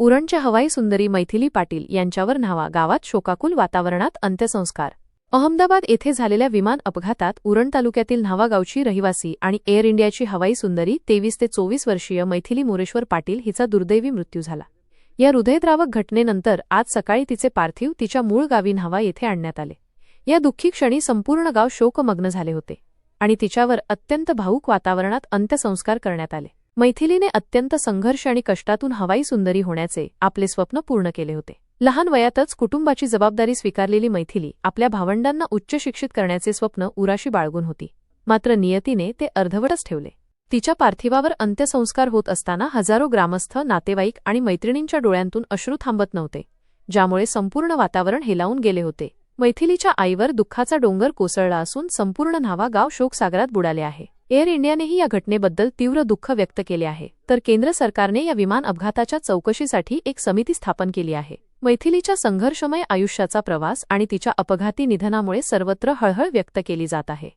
उरणच्या हवाई सुंदरी मैथिली पाटील यांच्यावर न्हावा. गावात शोकाकुल वातावरणात अंत्यसंस्कार. अहमदाबाद येथे झालेल्या विमान अपघातात उरण तालुक्यातील न्हावा गावची रहिवासी आणि एअर इंडियाची हवाई सुंदरी तेवीस ते चोवीस वर्षीय मैथिली मोरेश्वर पाटील हिचा दुर्दैवी मृत्यू झाला. या हृदयद्रावक घटनेनंतर आज सकाळी तिचे पार्थिव तिच्या मूळ गावी न्हावा येथे आणण्यात आले. या दुःखी क्षणी संपूर्ण गाव शोकमग्न झाले होते आणि तिच्यावर अत्यंत भावूक वातावरणात अंत्यसंस्कार करण्यात आले. मैथिलीने अत्यंत संघर्ष आणि कष्टातून हवाई सुंदरी होण्याचे आपले स्वप्न पूर्ण केले होते. लहान वयातच कुटुंबाची जबाबदारी स्वीकारलेली मैथिली आपल्या भावंडांना उच्च शिक्षित करण्याचे स्वप्न उराशी बाळगून होती. मात्र नियतीने ते अर्धवटच ठेवले. तिच्या पार्थिवावर अंत्यसंस्कार होत असताना हजारो ग्रामस्थ नातेवाईक आणि मैत्रिणींच्या डोळ्यांतून अश्रू थांबत नव्हते ज्यामुळे संपूर्ण वातावरण हेलावून गेले होते. मैथिलीच्या आईवर दुःखाचा डोंगर कोसळला असून संपूर्ण न्हावा गाव शोकसागरात बुडाले आहे. एअर इंडियानेही या घटनेबद्दल तीव्र दुःख व्यक्त केले आहे. तर केंद्र सरकारने या विमान अपघाताच्या चौकशीसाठी एक समिती स्थापन केली आहे. मैथिलीच्या संघर्षमय आयुष्याचा प्रवास आणि तिच्या अपघाती निधनामुळे सर्वत्र हळहळ व्यक्त केली जात आहे.